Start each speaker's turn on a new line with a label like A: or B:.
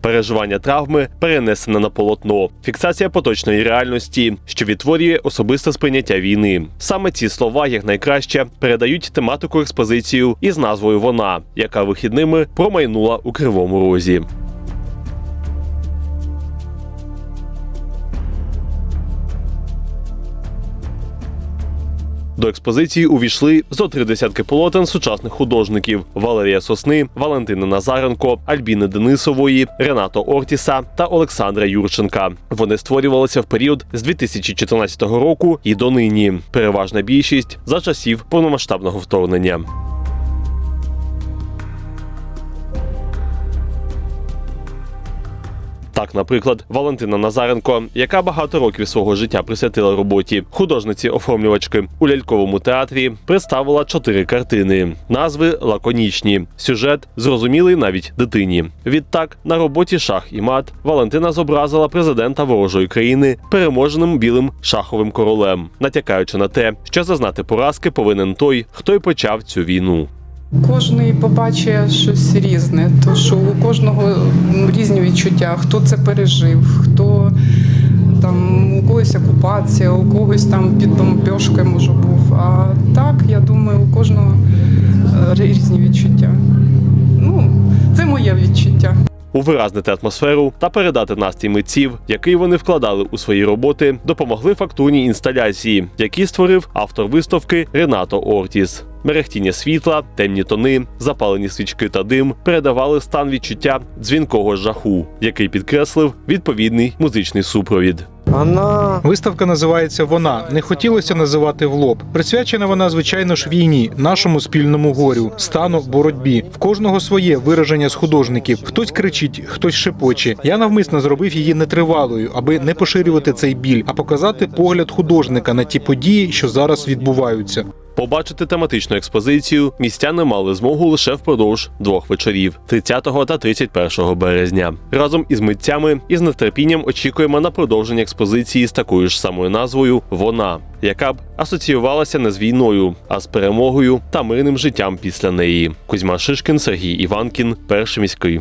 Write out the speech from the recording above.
A: переживання травми перенесене на полотно, фіксація поточної реальності, що відтворює особисте сприйняття війни. Саме ці слова якнайкраще передають тематику експозицію із назвою Вона, яка вихідними промайнула у кривому розі. До експозиції увійшли зо три десятки полотен сучасних художників: Валерія Сосни, Валентини Назаренко, Альбіни Денисової, Ренато Ортіса та Олександра Юрченка. Вони створювалися в період з 2014 року і до нині. Переважна більшість за часів повномасштабного вторгнення. Так, наприклад, Валентина Назаренко, яка багато років свого життя присвятила роботі художниці-оформлювачки у ляльковому театрі, представила чотири картини. Назви лаконічні, сюжет зрозумілий навіть дитині. Відтак, на роботі шах і мат Валентина зобразила президента ворожої країни переможеним білим шаховим королем, натякаючи на те, що зазнати поразки повинен той, хто й почав цю війну.
B: Кожний побачить щось різне, тому що у кожного різні відчуття, хто це пережив, хто там у когось окупація, у когось там під бомбьошкою може був. А так, я думаю, у кожного е, різні відчуття. Ну, це моє відчуття.
A: Увиразнити атмосферу та передати настрій митців, який вони вкладали у свої роботи, допомогли фактурні інсталяції, які створив автор виставки Ренато Ортіс. Мерехтіння світла, темні тони, запалені свічки та дим передавали стан відчуття дзвінкого жаху, який підкреслив відповідний музичний супровід.
C: Она
D: Виставка називається Вона. Не хотілося називати в лоб. Присвячена вона, звичайно ж, війні, нашому спільному горю, стану боротьбі. В кожного своє вираження з художників. Хтось кричить, хтось шепоче. Я навмисно зробив її нетривалою, аби не поширювати цей біль, а показати погляд художника на ті події, що зараз відбуваються.
A: Побачити тематичну експозицію містяни мали змогу лише впродовж двох вечорів 30 та 31 березня. Разом із митцями і з нетерпінням очікуємо на продовження експозиції з такою ж самою назвою Вона, яка б асоціювалася не з війною, а з перемогою та мирним життям після неї. Кузьма Шишкін, Сергій Іванкін, перший міський.